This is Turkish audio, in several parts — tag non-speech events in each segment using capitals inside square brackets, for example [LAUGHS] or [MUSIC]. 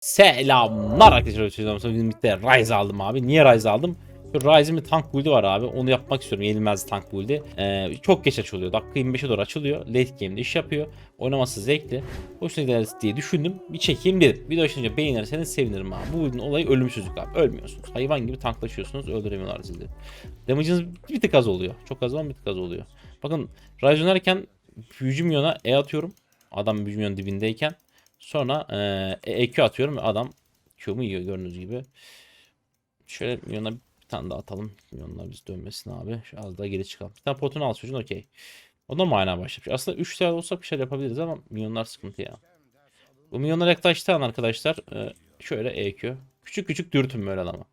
Selamlar arkadaşlar. Bugün birlikte Ryze aldım abi. Niye Ryze aldım? Ryze'in bir tank build'i var abi. Onu yapmak istiyorum. Yenilmez tank build'i. Ee, çok geç açılıyor. Dakika 25'e doğru açılıyor. Late game'de iş yapıyor. Oynaması zevkli. Hoşuna gideriz diye düşündüm. Bir çekeyim dedim. Video açınca beğenirseniz sevinirim abi. Bu build'in olayı ölümsüzlük abi. Ölmüyorsunuz. Hayvan gibi tanklaşıyorsunuz. Öldüremiyorlar sizi. Damage'ınız bir tık az oluyor. Çok az ama bir tık az oluyor. Bakın Ryze oynarken büyücü milyona E atıyorum. Adam büyücü milyon dibindeyken. Sonra e, EQ atıyorum ve adam Q'mu yiyor gördüğünüz gibi. Şöyle milyona bir tane daha atalım. Milyonlar biz dönmesin abi. Şu az daha geri çıkalım. Bir tane potunu al çocuğun okey. O da mana başlamış. Aslında 3 tane olsa bir şeyler yapabiliriz ama milyonlar sıkıntı ya. Bu milyonlar yaklaştığı an arkadaşlar e, şöyle EQ. Küçük küçük dürtün böyle adama.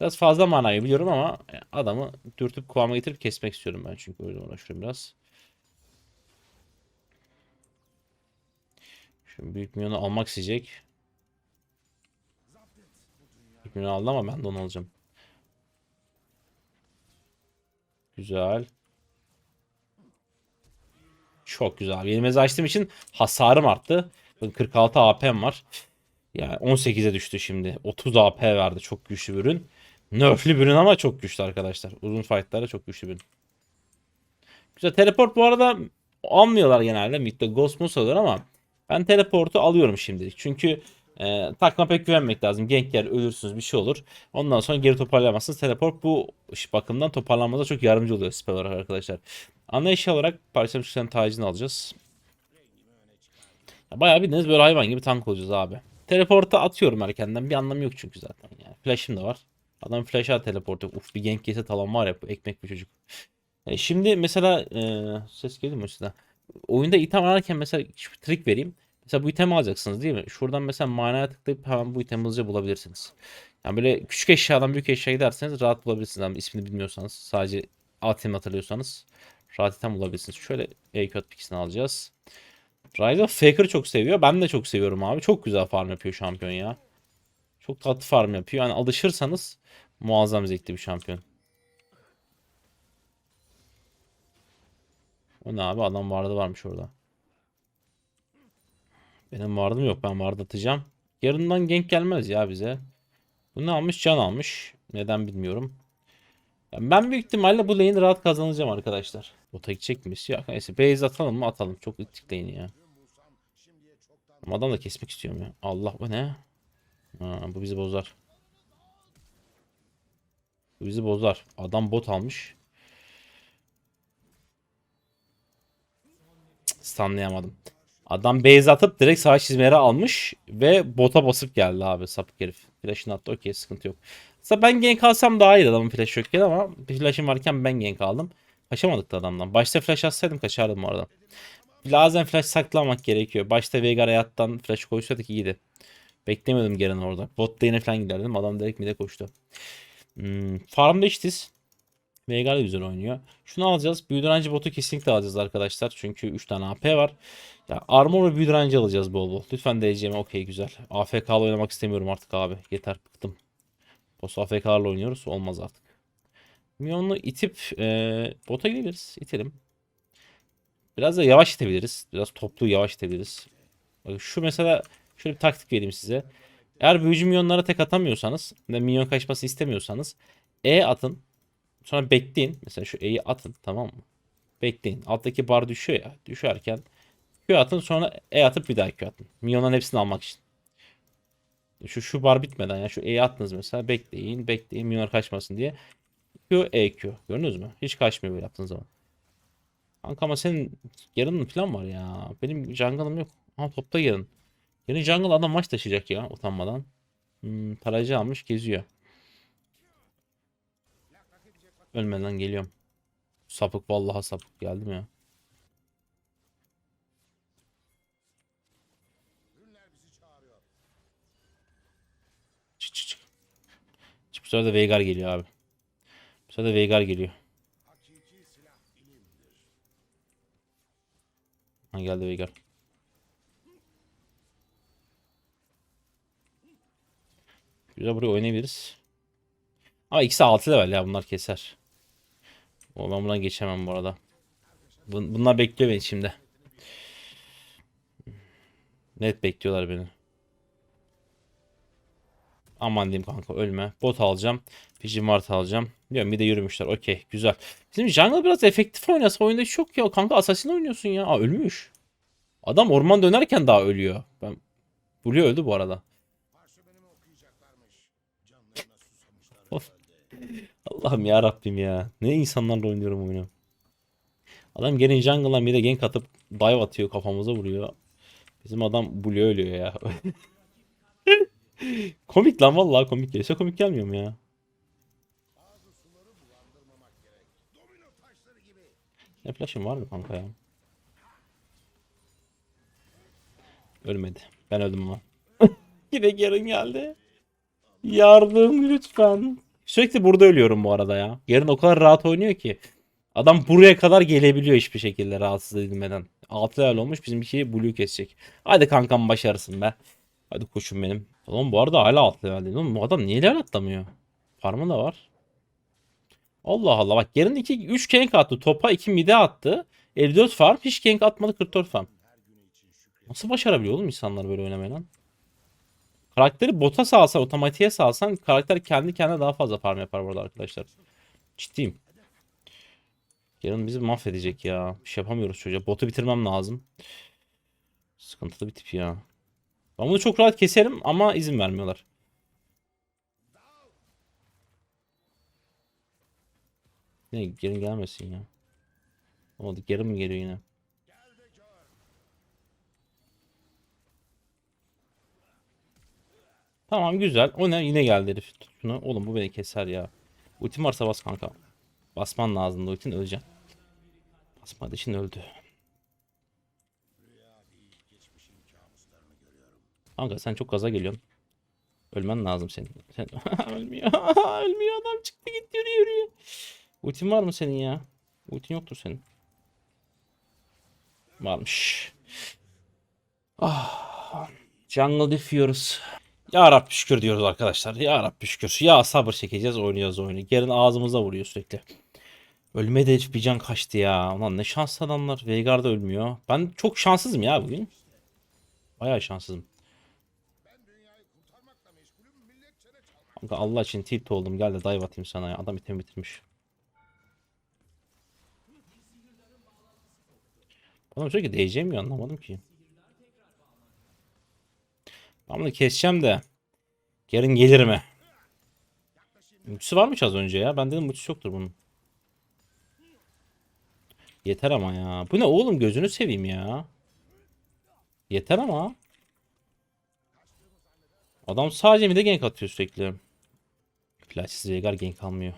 Biraz fazla manayı biliyorum ama adamı dürtüp kıvama getirip kesmek istiyorum ben çünkü öyle uğraşıyorum biraz. Şimdi büyük milyonu almak isteyecek. Büyük milyonu aldı ama ben de onu alacağım. Güzel. Çok güzel. Yenilmezi açtığım için hasarım arttı. Bakın 46 AP'm var. Yani 18'e düştü şimdi. 30 AP verdi. Çok güçlü bir ürün. Nerf'lü bir ürün ama çok güçlü arkadaşlar. Uzun fight'larda çok güçlü bir ürün. Güzel. Teleport bu arada almıyorlar genelde. Mid'de Ghost Moose alıyor ama ben teleportu alıyorum şimdilik. Çünkü e, takma pek güvenmek lazım. Gank yer ölürsünüz bir şey olur. Ondan sonra geri toparlayamazsınız. Teleport bu bakımdan toparlanmanıza çok yardımcı oluyor spell olarak arkadaşlar. Ana eşya olarak parçalı çıkan tacını alacağız. Ya bayağı bildiğiniz böyle hayvan gibi tank olacağız abi. Teleporta atıyorum erkenden. Bir anlamı yok çünkü zaten yani. Flash'ım da var. Adam flash'a teleport yok. Uf bir gank yese talan var ya ekmek bir çocuk. E, şimdi mesela e, ses geliyor mu size? Oyunda item ararken mesela hiçbir trik vereyim. Mesela bu itemi alacaksınız değil mi? Şuradan mesela manaya tıklayıp hemen bu itemi hızlıca bulabilirsiniz. Yani böyle küçük eşyadan büyük eşyaya giderseniz rahat bulabilirsiniz. Ama ismini bilmiyorsanız sadece item hatırlıyorsanız rahat item bulabilirsiniz. Şöyle A-Code ikisini alacağız. Ryza Faker'ı çok seviyor. Ben de çok seviyorum abi. Çok güzel farm yapıyor şampiyon ya. Çok tatlı farm yapıyor. Yani alışırsanız muazzam zevkli bir şampiyon. O ne abi? Adam vardı varmış orada. Benim vardım yok. Ben vardı atacağım. Yarından gank gelmez ya bize. Bu ne almış? Can almış. Neden bilmiyorum. Yani ben büyük ihtimalle bu lane'i rahat kazanacağım arkadaşlar. Bota gidecek miyiz? Yok neyse. Base atalım mı? Atalım. Çok ittik lane'i ya. Ama adam da kesmek istiyorum ya. Allah bu ne? Ha, bu bizi bozar. Bu bizi bozar. Adam bot almış. Cık, Stunlayamadım. Adam base atıp direkt sağ çizmeleri almış ve bota basıp geldi abi sapık herif. Flash'ını attı okey sıkıntı yok. Mesela ben gank alsam daha iyiydi adamın flash yokken ama bir flash'ım varken ben gank aldım. Kaçamadık da adamdan. Başta flash atsaydım kaçardım arada. Bazen flash saklamak gerekiyor. Başta Veigar hayattan flash koysaydık iyiydi. Beklemiyordum Garen orada. Bot lane'e falan giderdim. Adam direkt mid'e koştu. Hmm, farmda iştiz. Veigar güzel oynuyor. Şunu alacağız. Büyü direnci botu kesinlikle alacağız arkadaşlar. Çünkü 3 tane AP var. Ya armor ve büyü direnci alacağız bol bol. Lütfen DC'me okey güzel. AFK'la oynamak istemiyorum artık abi. Yeter bıktım. Boss AFK'larla oynuyoruz. Olmaz artık. Minyon'u itip e, bota gidebiliriz. İtelim. Biraz da yavaş itebiliriz. Biraz toplu yavaş itebiliriz. Bak şu mesela şöyle bir taktik vereyim size. Eğer büyücü minyonlara tek atamıyorsanız ve minyon kaçması istemiyorsanız E atın. Sonra bekleyin. Mesela şu E'yi atın tamam mı? Bekleyin. Alttaki bar düşüyor ya. Düşerken Q atın sonra E atıp bir daha Q atın. Minyonların hepsini almak için. Şu şu bar bitmeden ya şu E'yi attınız mesela bekleyin bekleyin minyonlar kaçmasın diye. Q E Q. Gördünüz mü? Hiç kaçmıyor böyle yaptığınız zaman. Kanka ama senin yarının falan var ya. Benim jungle'ım yok. Ama topta yarın. Yarın jungle adam maç taşıyacak ya utanmadan. Hmm, tarayıcı almış geziyor. Ölmeden geliyorum. Sapık vallahi sapık geldim ya. Çık çık çık. Çık bu sefer de Veigar geliyor abi. Bu sefer de Veigar geliyor. Ha geldi Veigar. Güzel buraya oynayabiliriz. Ama ikisi 6 level ya bunlar keser. O ben buradan geçemem bu arada. Bun- Bunlar bekliyor beni şimdi. Net bekliyorlar beni. Aman diyeyim kanka ölme. Bot alacağım. Pijimart alacağım. Diyorum bir de yürümüşler. Okey güzel. Bizim jungle biraz efektif oynasa oyunda hiç yok ya. Kanka assassin oynuyorsun ya. Aa ölmüş. Adam orman dönerken daha ölüyor. Ben Blue öldü bu arada. Of. Allah'ım ya Rabbim ya. Ne insanlarla oynuyorum oyunu. Adam gelin jungle'dan bir de gank atıp dive atıyor kafamıza vuruyor. Bizim adam Blue ölüyor ya. [LAUGHS] komik lan vallahi komik geliyor. Size komik gelmiyor mu ya? Ne flash'ın var mı kanka ya? Ölmedi. Ben öldüm ama. [LAUGHS] Yine yarın geldi. Yardım lütfen. Sürekli burada ölüyorum bu arada ya. Yarın o kadar rahat oynuyor ki. Adam buraya kadar gelebiliyor hiçbir şekilde rahatsız edilmeden. 6 level olmuş bizimki blue kesecek. Hadi kankam başarısın be. Hadi koşun benim. Oğlum bu arada hala 6 level değil. Oğlum bu adam niye level atlamıyor? Farmı da var. Allah Allah bak yarın 2 3 gank attı. Topa 2 mide attı. 54 farm hiç gank atmadı 44 farm. Nasıl başarabiliyor oğlum insanlar böyle oynamayı lan? Karakteri bota salsan, otomatiğe salsan karakter kendi kendine daha fazla farm yapar burada arkadaşlar. Ciddiyim. Yarın bizi mahvedecek ya. Bir şey yapamıyoruz çocuğa. Botu bitirmem lazım. Sıkıntılı bir tip ya. Ben bunu çok rahat keserim ama izin vermiyorlar. Ne gelin gelmesin ya. Oldu geri mi geliyor yine? Tamam güzel. O ne? Yine geldi herif. Tut şunu. Oğlum bu beni keser ya. Ultim varsa bas kanka. Basman lazımdı ultin öleceksin. Basmadı için öldü. Kanka sen çok gaza geliyorsun. Ölmen lazım senin. Sen... [LAUGHS] Ölmüyor. [LAUGHS] Ölmüyor adam çıktı gitti yürü yürü. Ultin var mı senin ya? Ultin yoktur senin. Varmış. Ah. Jungle Diffiyoruz. Ya Rabbi şükür diyoruz arkadaşlar. Ya Rabbi şükür. Ya sabır çekeceğiz oynayacağız oyunu. Gelin ağzımıza vuruyor sürekli. Ölmedi hiç bir can kaçtı ya. Ulan ne şanslı adamlar. Veigar da ölmüyor. Ben çok şanssızım ya bugün. Bayağı şanssızım. Allah için tilt oldum. Gel de dive atayım sana ya. Adam item bitirmiş. Adam sürekli diyeceğim mi anlamadım ki. Ben bunu keseceğim de. Yarın gelir mi? Ultisi varmış az önce ya. Ben dedim ultisi yoktur bunun. Yeter ama ya. Bu ne oğlum gözünü seveyim ya. Yeter ama. Adam sadece bir de gank atıyor sürekli. Flashsız Veigar gank almıyor.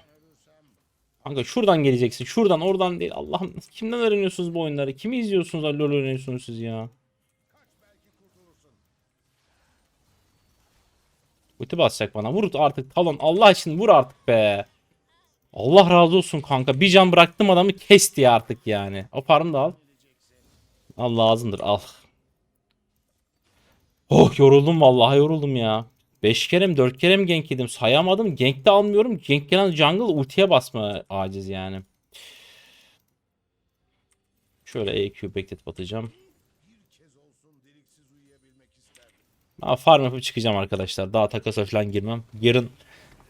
Kanka şuradan geleceksin. Şuradan oradan değil. Allah'ım kimden öğreniyorsunuz bu oyunları? Kimi izliyorsunuz? LoL oynuyorsunuz siz ya. Ulti basacak bana. Vur artık talon. Allah için vur artık be. Allah razı olsun kanka. Bir can bıraktım adamı kesti ya artık yani. O paramı da al. Al lazımdır al. Oh yoruldum vallahi yoruldum ya. 5 kere mi 4 kere mi gank yedim sayamadım. Gank de almıyorum. Gank gelen jungle ultiye basma aciz yani. Şöyle EQ bekletip atacağım. Ha, farm yapıp çıkacağım arkadaşlar. Daha takasa falan girmem. Yarın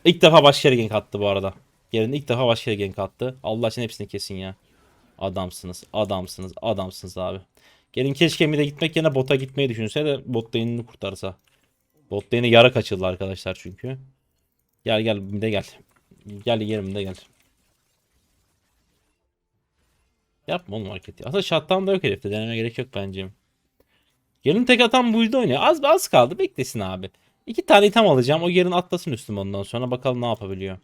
ilk defa başka yere gank attı bu arada. Yarın ilk defa başka yere gank attı. Allah için hepsini kesin ya. Adamsınız, adamsınız, adamsınız abi. Gelin keşke bir de gitmek yerine bota gitmeyi düşünse de bot lane'ini kurtarsa. Bot lane'e yara kaçıldı arkadaşlar çünkü. Gel gel bir de gel. Gel yerimde gel. Yapma oğlum hareketi. Aslında shutdown da yok herifte. Deneme gerek yok bence. Yarın tek atan buydu oynuyor. Az az kaldı. Beklesin abi. İki tane item alacağım. O yarın atlasın üstüme ondan sonra. Bakalım ne yapabiliyor.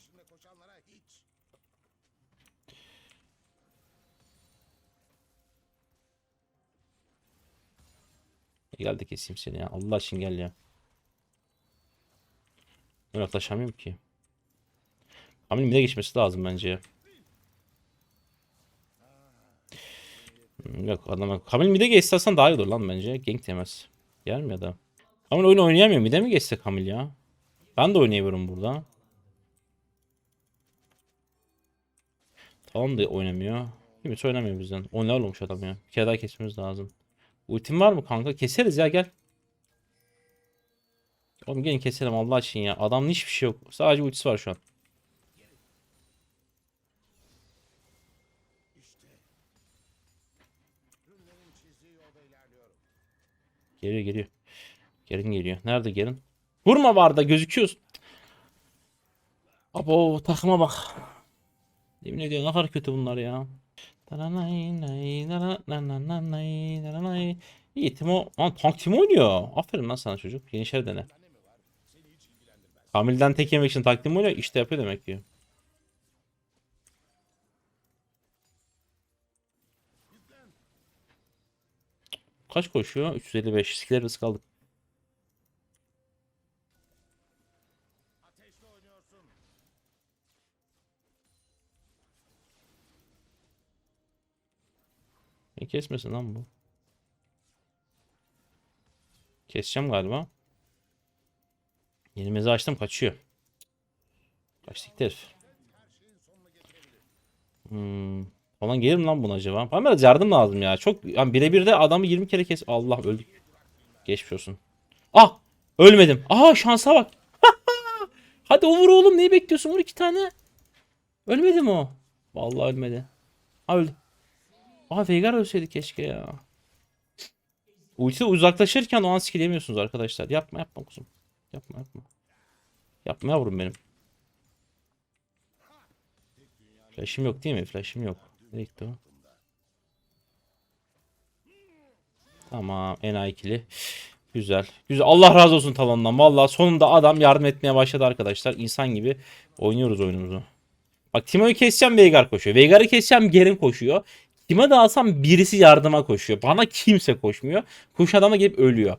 Gel de keseyim seni ya. Allah için gel ya. Ben yaklaşamıyorum ki. Hamilin bir geçmesi lazım bence ya. Yok adam Kamil mide geçse aslında daha iyi olur lan bence. Gank demez. Yer mi ya da? Kamil oyunu oynayamıyor. Mide mi geçse Kamil ya? Ben de oynayamıyorum burada. Tamam da oynamıyor. Kimse oynamıyor bizden. 10 level olmuş adam ya. Bir kere daha kesmemiz lazım. Ultim var mı kanka? Keseriz ya gel. Oğlum gelin keselim Allah için ya. Adamın hiçbir şey yok. Sadece ultisi var şu an. Geliyor geliyor. Gerin geliyor. Nerede Gerin? Vurma Varda gözüküyorsun. Abo takıma bak. Yemin ediyorum ne kadar kötü bunlar ya. İyi Timo. Lan tank Timo oynuyor. Aferin lan sana çocuk. Yeni şeyler dene. Kamil'den tek yemek için takdim oynuyor. İşte yapıyor demek ki. Kaç koşuyor? 355. Skiller risk aldık. Ne kesmesin lan bu? Keseceğim galiba. Yeni meze açtım kaçıyor. Kaçtık herif. Hmm. Falan gelir mi lan buna acaba? Bana biraz yardım lazım ya. Çok yani birebir de adamı 20 kere kes. Allah öldük. Geçmiş olsun. Ah! Ölmedim. Aha şansa bak. [LAUGHS] Hadi o vur oğlum. Neyi bekliyorsun? Vur iki tane. Ölmedi mi o? Vallahi ölmedi. Ha öldü. Aa Veigar ölseydi keşke ya. Ulti uzaklaşırken o an skill yemiyorsunuz arkadaşlar. Yapma yapma kuzum. Yapma yapma. Yapma yavrum benim. Flash'im yok değil mi? Flash'im yok. Nereye? Tamam. En ikili. Güzel. Güzel. Allah razı olsun talondan. Vallahi sonunda adam yardım etmeye başladı arkadaşlar. İnsan gibi oynuyoruz oyunumuzu. Bak Timo'yu keseceğim Veigar koşuyor. Veigar'ı keseceğim Gerin koşuyor. Kime de alsam birisi yardıma koşuyor. Bana kimse koşmuyor. Kuş adama gelip ölüyor.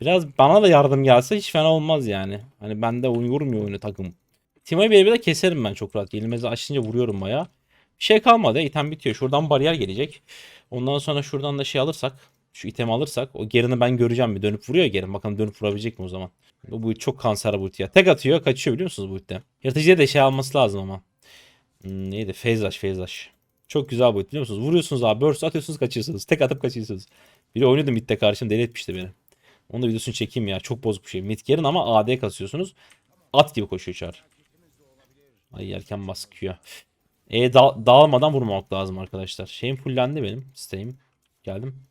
Biraz bana da yardım gelse hiç fena olmaz yani. Hani bende oyun vurmuyor oyunu takım. Timo'yu bir de keserim ben çok rahat. Yenilmezi açınca vuruyorum baya. Bir şey kalmadı. İtem bitiyor. Şuradan bariyer gelecek. Ondan sonra şuradan da şey alırsak. Şu itemi alırsak. O gerini ben göreceğim bir dönüp vuruyor gerin. Bakalım dönüp vurabilecek mi o zaman. Bu, bu çok kanser bu ya. Tek atıyor kaçıyor biliyor musunuz bu itte. Yaratıcıya da şey alması lazım ama. Hmm, neydi? Feyzaş Feyzaş. Çok güzel bu biliyor musunuz? Vuruyorsunuz abi. Burst atıyorsunuz kaçıyorsunuz. Tek atıp kaçıyorsunuz. Biri oynadı midde karşım deli etmişti beni. Onu da videosunu çekeyim ya. Çok bozuk bir şey. Mid gerin ama AD kasıyorsunuz. At gibi koşuyor çar. Ay yerken baskıyor. E da dağılmadan vurmamak lazım arkadaşlar. Şeyim fullendi benim. Isteğim. Geldim.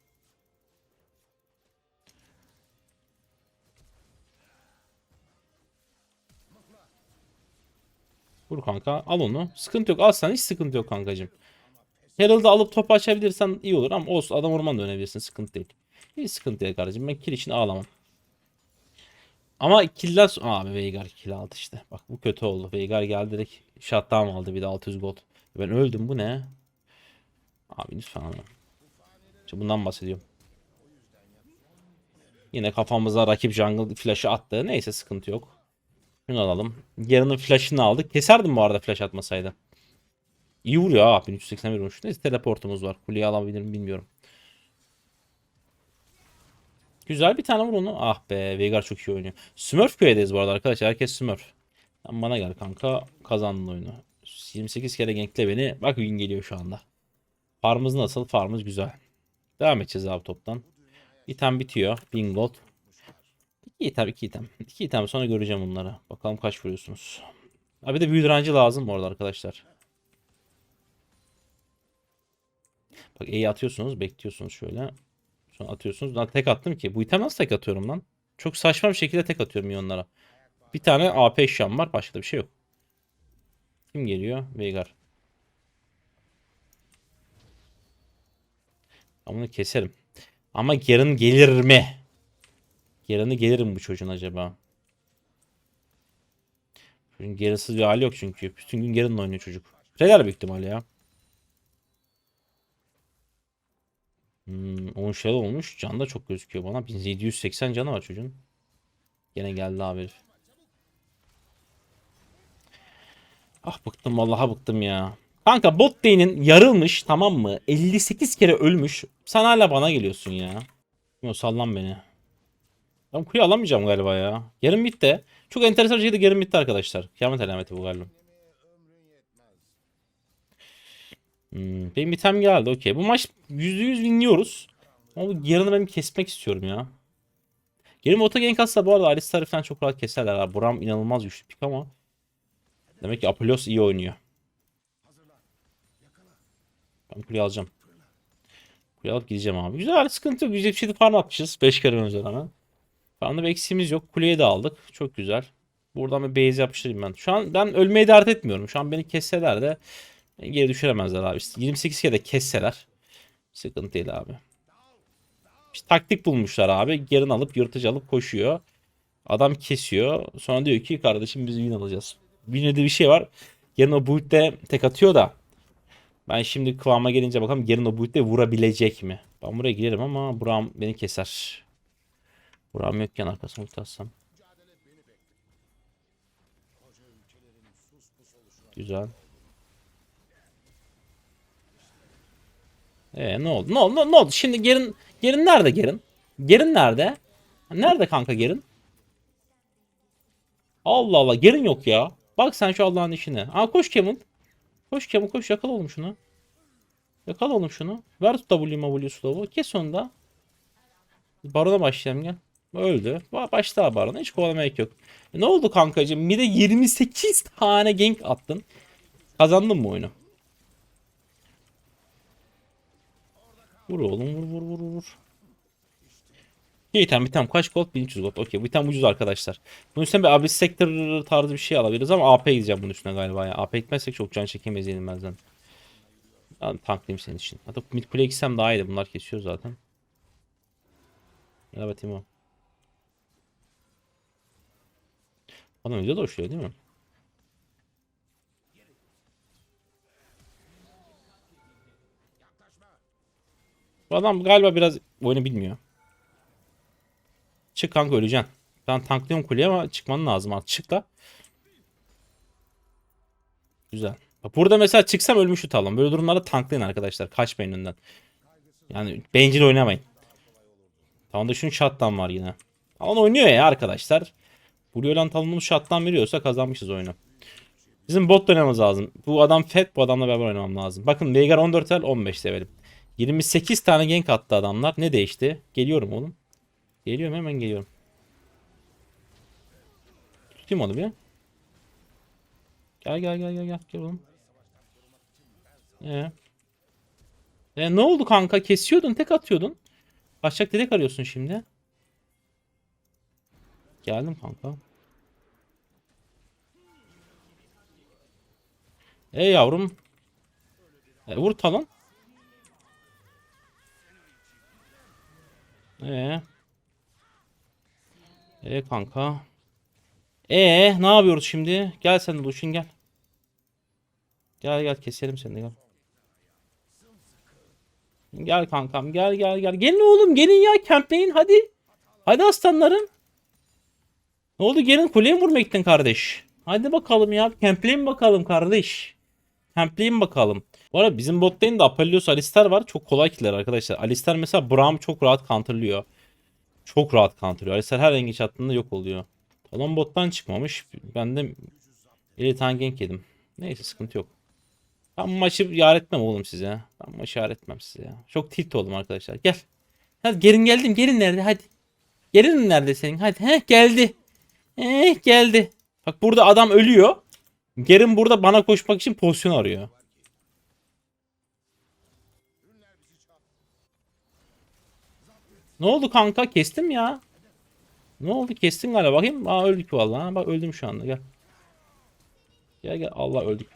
Vur kanka. Al onu. Sıkıntı yok. Al sen hiç sıkıntı yok kankacığım. Herald'ı alıp topu açabilirsen iyi olur ama olsun adam orman dönebilirsin. Sıkıntı değil. Hiç sıkıntı yok kardeşim. Ben kill için ağlamam. Ama killer... Abi Veigar kill aldı işte. Bak bu kötü oldu. Veigar geldi direkt shutdown aldı bir de 600 gold. Ben öldüm bu ne? Abi lütfen ama. İşte bundan bahsediyorum. Yine kafamıza rakip jungle flash'ı attı. Neyse sıkıntı yok. Şunu alalım. Yarının flash'ını aldık. Keserdim bu arada flash atmasaydı. İyi vuruyor ha. 1381 vurmuş. Neyse teleportumuz var. Kuleyi alabilir mi bilmiyorum. Güzel bir tane vur onu. Ah be Veigar çok iyi oynuyor. Smurf köydeyiz bu arada arkadaşlar. Herkes Smurf. Sen bana gel kanka. Kazandın oyunu. 28 kere gankle beni. Bak win geliyor şu anda. Farmımız nasıl? Farmımız güzel. Devam edeceğiz abi toptan. İtem bitiyor. 1000 gold. 2 item 2 item. 2 item sonra göreceğim bunları. Bakalım kaç vuruyorsunuz. Abi de büyü direnci lazım orada arkadaşlar. Bak E'yi atıyorsunuz. Bekliyorsunuz şöyle. Sonra atıyorsunuz. Lan tek attım ki. Bu item nasıl tek atıyorum lan? Çok saçma bir şekilde tek atıyorum milyonlara. Bir tane AP eşyam var. Başka da bir şey yok. Kim geliyor? Veigar. Ben bunu keserim. Ama yarın gelir mi? Yarını gelirim bu çocuğun acaba? Çocuğun gerisiz bir hali yok çünkü. Bütün gün yarınla oynuyor çocuk. Real büyük ihtimalle ya. Hmm, 10 şey olmuş. Can da çok gözüküyor bana. 1780 canı var çocuğun. Gene geldi abi. Ah bıktım vallahi bıktım ya. Kanka bot lane'in yarılmış tamam mı? 58 kere ölmüş. Sen hala bana geliyorsun ya. Yo, sallan beni. Ben kuyu alamayacağım galiba ya. Yarım bitti. Çok enteresan bir şekilde yarım bitti arkadaşlar. Kıyamet alameti bu galiba. Hmm, benim item geldi okey. Bu maç %100 winliyoruz. Ama yarını ben kesmek istiyorum ya. Gelin bota gank atsa bu arada Alistar'ı falan çok rahat keserler. Ha. Buram inanılmaz güçlü pik ama. Demek ki Apollos iyi oynuyor. Ben kuleyi alacağım. Kuleyi alıp gideceğim abi. Güzel sıkıntı yok. 177 farm atmışız. 5 kere önce rağmen. Farmda bir eksiğimiz yok. Kuleyi de aldık. Çok güzel. Buradan bir base yapıştırayım ben. Şu an ben ölmeyi dert etmiyorum. Şu an beni kesseler de beni geri düşüremezler abi. İşte 28 kere de kesseler sıkıntı değil abi. İşte taktik bulmuşlar abi. Gerin alıp yırtıcı alıp koşuyor. Adam kesiyor. Sonra diyor ki kardeşim biz win alacağız. Win'de bir şey var. Gerin o build'de tek atıyor da. Ben şimdi kıvama gelince bakalım Gerin o build'de vurabilecek mi? Ben buraya girerim ama Buram beni keser. Buram yokken arkasına ulti atsam. Güzel. Ee ne oldu? Ne oldu? Ne, oldu? Şimdi Gerin Gerin nerede Gerin? Gerin nerede? Nerede kanka Gerin? Allah Allah Gerin yok ya. Bak sen şu Allah'ın işine. Aa koş Kevin. Koş Kevin koş yakala oğlum şunu. Yakala oğlum şunu. Ver W W slow'u. Kes onu da. Barona başlayalım gel. Öldü. Ba- Başla barona. Hiç kovalamaya yok. E ne oldu kankacığım? Bir de 28 tane gank attın. Kazandın mı oyunu? Vur oğlum vur vur vur vur. İyi tamam bir tane kaç gold 1300 gold. Okey bu tam ucuz arkadaşlar. Bunun üstüne bir Abyss Sector tarzı bir şey alabiliriz ama AP gideceğim bunun üstüne galiba ya. AP gitmezsek çok can çekemeyiz yenilmezden. Ben tanklayayım senin için. Hatta mid kule gitsem daha iyiydi. Bunlar kesiyor zaten. Merhaba Timo. Adam video da hoşluyor değil mi? Adam galiba biraz oyunu bilmiyor. Çık kanka öleceksin. Ben tanklıyorum kuleye ama çıkman lazım artık. Çık da. Güzel. Burada mesela çıksam ölmüş tutalım. Böyle durumlarda tanklayın arkadaşlar. Kaçmayın önünden. Yani bencil oynamayın. Tamam da şunun shutdown var yine. Alan oynuyor ya arkadaşlar. Buraya lan tanımlı shutdown veriyorsa kazanmışız oyunu. Bizim bot oynamamız lazım. Bu adam fed bu adamla beraber oynamam lazım. Bakın Veigar 14 el 15 levelim. 28 tane gank attı adamlar. Ne değişti? Geliyorum oğlum. Geliyorum hemen geliyorum. Tutayım onu bir. Gel gel gel gel gel gel oğlum. Ee. E, ne oldu kanka? Kesiyordun, tek atıyordun. Başak dedek arıyorsun şimdi. Geldim kanka. E yavrum. E, vur talon. E. E kanka. E ne yapıyoruz şimdi? Gel sen de Lucian gel. Gel gel keselim seni gel. Gel kankam gel gel gel. Gelin oğlum gelin ya campleyin hadi. Hadi aslanlarım. Ne oldu gelin kuleye mi vurmaya gittin kardeş? Hadi bakalım ya campleyin bakalım kardeş. Campleyin bakalım. Bu arada bizim bot lane'de Aphelios Alistar var. Çok kolay killer arkadaşlar. Alistar mesela Braum çok rahat counterlıyor. Çok rahat counterlıyor. Alistar her rengi attığında yok oluyor. Talon bottan çıkmamış. Ben de 50 tane gank yedim. Neyse sıkıntı yok. Ben maçı yar etmem oğlum size. Ben maçı yar etmem size ya. Çok tilt oldum arkadaşlar. Gel. Hadi gelin geldim. Gelin nerede? Hadi. Gelin nerede senin? Hadi. Heh geldi. Eh geldi. Bak burada adam ölüyor. Gerin burada bana koşmak için pozisyon arıyor. Ne oldu kanka? Kestim ya. Ne oldu? Kestin galiba. Bakayım. Aa öldük vallahi. Bak öldüm şu anda. Gel. Gel gel. Allah öldük.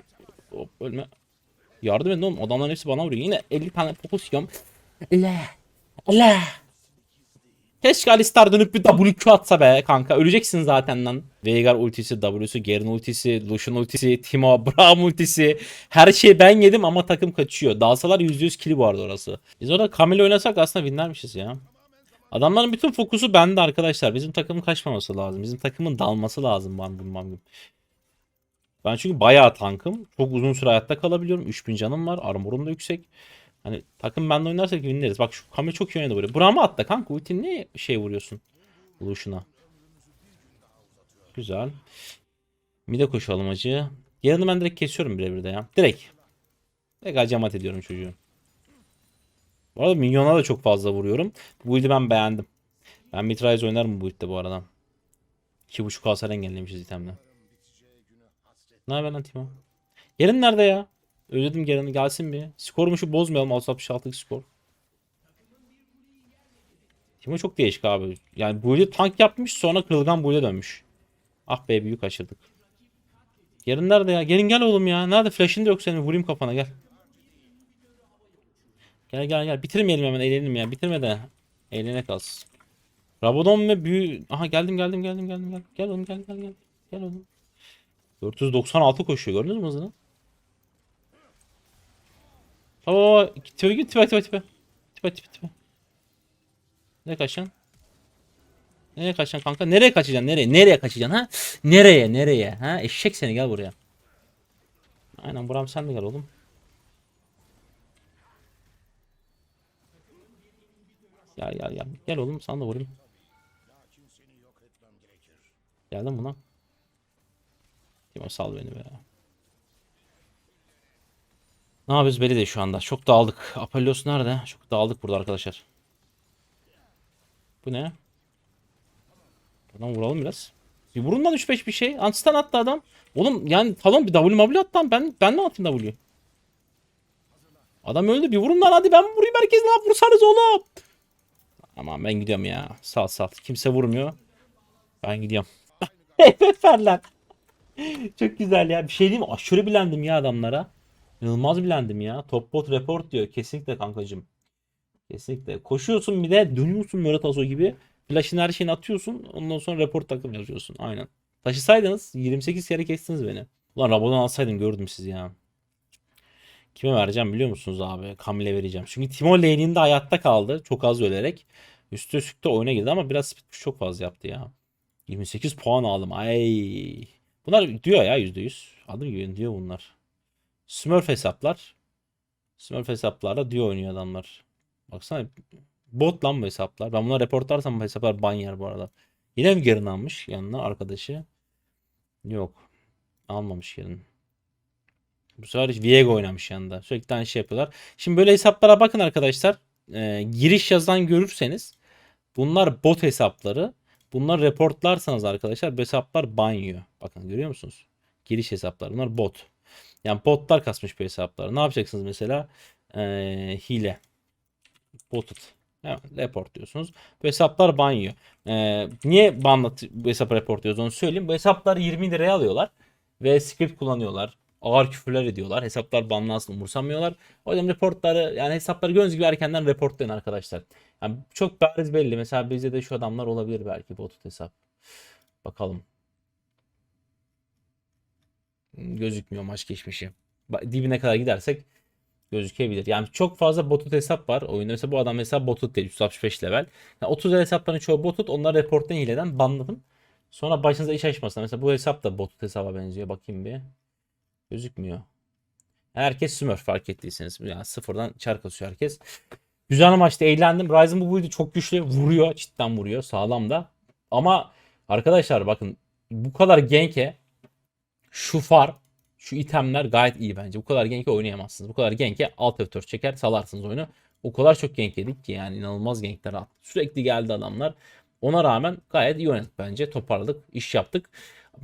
Hop ölme. Yardım edin oğlum. Adamların hepsi bana vuruyor. Yine 50 tane fokus yiyorum. Allah. Allah. Keşke Alistar dönüp bir WQ atsa be kanka. Öleceksin zaten lan. Veigar ultisi, W'su, Garen ultisi, Lucian ultisi, Timo, Braum ultisi. Her şeyi ben yedim ama takım kaçıyor. Dalsalar %100 kill bu arada orası. Biz orada Camille oynasak aslında winlermişiz ya. Adamların bütün fokusu bende arkadaşlar. Bizim takımın kaçmaması lazım. Bizim takımın dalması lazım bangım bangım. Ben çünkü bayağı tankım. Çok uzun süre hayatta kalabiliyorum. 3000 canım var. Armorum da yüksek. Hani takım bende oynarsak winleriz. Bak şu Kame çok iyi oynadı buraya. Brahma atla kanka. Ultin niye şey vuruyorsun? Lucian'a. Güzel. Mide koşalım acı. Yarını ben direkt kesiyorum birebir de ya. Direkt. Direkt acamat ediyorum çocuğu. Bu arada minyona da çok fazla vuruyorum. Bu build'i ben beğendim. Ben Mitrise oynarım bu itte bu arada. 2.5 hasar engellemişiz itemle. Ne haber lan Timo? Yerin nerede ya? Özledim Geren'i gelsin bir. Skorumuşu bozmayalım 666'lık skor. Timo çok değişik abi. Yani build'i tank yapmış sonra kırılgan build'e dönmüş. Ah be büyük kaçırdık. Yerin nerede ya? Gelin gel oğlum ya. Nerede flash'ın da yok senin. Vurayım kafana gel. Gel gel gel. Bitirmeyelim hemen eğlenelim ya. Bitirme de. Eğlene kalsın. Rabadon ve büyü... Aha geldim geldim geldim geldim. Gel, gel oğlum gel gel gel. Gel oğlum. 496 koşuyor gördünüz mü hızını? Oo, tipe git tipe tipe tipe. Tipe tipe tipe. Nereye kaçacaksın? Nereye kaçacaksın kanka? Nereye kaçacaksın? Nereye? Nereye kaçacaksın ha? Nereye? Nereye? Ha? Eşek seni gel buraya. Aynen Buram sen de gel oğlum. Gel gel gel. Gel oğlum sana da vurayım. Geldim buna. Timo sal beni be. Ne yapıyoruz belli değil şu anda. Çok dağıldık. Apellos nerede? Çok dağıldık burada arkadaşlar. Bu ne? Buradan vuralım biraz. Bir vurun lan 3-5 bir şey. Antistan attı adam. Oğlum yani talon bir W mabli attı lan. Ben, ben ne atayım W? Adam öldü. Bir vurun lan hadi ben vurayım. Herkes lan vursanız oğlum. Aman ben gidiyorum ya. Sal sal. Kimse vurmuyor. Ben gidiyorum. [LAUGHS] lan. Çok güzel ya. Bir şey diyeyim mi? Aşırı bilendim ya adamlara. İnanılmaz bilendim ya. Top bot report diyor. Kesinlikle kankacım. Kesinlikle. Koşuyorsun bir de dönüyorsun böyle taso gibi. Flash'ın her şeyini atıyorsun. Ondan sonra report takım yazıyorsun. Aynen. Taşısaydınız 28 kere kestiniz beni. Ulan Rabadon alsaydım gördüm sizi ya. Kime vereceğim biliyor musunuz abi? Kamil'e vereceğim. Çünkü Timo lane'inde hayatta kaldı. Çok az ölerek. Üstü üstte oyuna girdi ama biraz speed çok fazla yaptı ya. 28 puan aldım. Ay. Bunlar diyor ya %100. Adım gibi diyor bunlar. Smurf hesaplar. Smurf hesaplarla diyor oynuyor adamlar. Baksana bot lan bu hesaplar. Ben buna reportlarsam bu hesaplar ban yer bu arada. Yine mi Garen almış yanına arkadaşı? Yok. Almamış Garen. Bu sefer Viego oynamış yanında. Sürekli aynı şey yapıyorlar. Şimdi böyle hesaplara bakın arkadaşlar. Ee, giriş yazan görürseniz bunlar bot hesapları. Bunları reportlarsanız arkadaşlar bu hesaplar ban yiyor. Bakın görüyor musunuz? Giriş hesapları. Bunlar bot. Yani botlar kasmış bu hesapları. Ne yapacaksınız mesela? Ee, hile. Botted. Hemen report diyorsunuz. Bu hesaplar ban yiyor. Ee, niye banla bu hesap report diyoruz onu söyleyeyim. Bu hesapları 20 liraya alıyorlar. Ve script kullanıyorlar. Ağır küfürler ediyorlar. Hesaplar banlansın umursamıyorlar. O yüzden reportları yani hesapları gördüğünüz gibi erkenden reportlayın arkadaşlar. Yani çok bariz belli. Mesela bizde de şu adamlar olabilir belki botut hesap. Bakalım. Gözükmüyor maç geçmişi. Dibine kadar gidersek gözükebilir. Yani çok fazla botut hesap var oyunda. Mesela bu adam mesela botut değil 165 level. Yani 30 level hesapların çoğu botut. Onları reporttan hileden banladım. Sonra başınıza iş açmasın. Mesela bu hesap da botut hesaba benziyor. Bakayım bir. Gözükmüyor. Herkes smurf fark ettiyseniz. Yani sıfırdan çar kasıyor herkes. Güzel maçta eğlendim. Ryzen bu buydu çok güçlü. Vuruyor. Cidden vuruyor. Sağlam da. Ama arkadaşlar bakın bu kadar genke şu far şu itemler gayet iyi bence. Bu kadar genke oynayamazsınız. Bu kadar genke alt F4 çeker salarsınız oyunu. O kadar çok genk yedik ki yani inanılmaz genkler attı. Sürekli geldi adamlar. Ona rağmen gayet iyi oynadık bence. Toparladık. iş yaptık.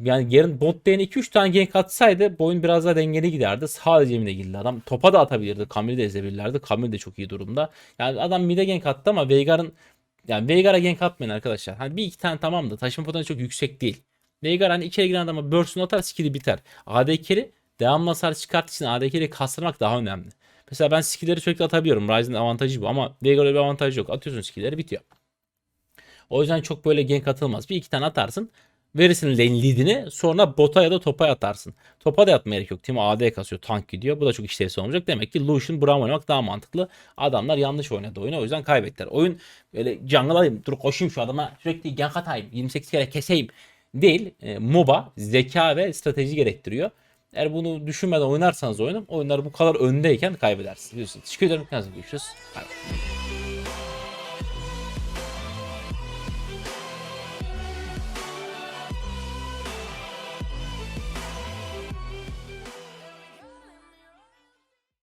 Yani yarın bot lane'e 2-3 tane gank atsaydı bu oyun biraz daha dengeli giderdi. Sadece mid'e girdi adam. Topa da atabilirdi. Kamil'i de ezebilirlerdi. Kamil de çok iyi durumda. Yani adam mid'e gank attı ama Veigar'ın yani Veigar'a gank atmayın arkadaşlar. Hani bir iki tane tamam da taşıma potansiyeli çok yüksek değil. Veigar hani içeri giren adama burst'unu atar skill'i biter. AD carry devamlı hasar çıkarttığı için AD carry'i kastırmak daha önemli. Mesela ben skill'leri sürekli atabiliyorum. Ryzen'in avantajı bu ama Veigar'da bir avantajı yok. Atıyorsun skill'leri bitiyor. O yüzden çok böyle gank atılmaz. Bir iki tane atarsın. Verirsin lead'ini sonra bota ya da topa atarsın. Topa da atmaya gerek yok. Timo AD kasıyor tank gidiyor. Bu da çok işlevsel olacak. Demek ki Lucian Braum oynamak daha mantıklı. Adamlar yanlış oynadı oyunu. O yüzden kaybettiler. Oyun böyle jungle alayım dur koşayım şu adama sürekli gank atayım 28 kere keseyim değil. E, MOBA zeka ve strateji gerektiriyor. Eğer bunu düşünmeden oynarsanız oyunu oyunlar bu kadar öndeyken kaybedersiniz. Biliyorsunuz. Teşekkür ederim. Kendinize görüşürüz. Bye.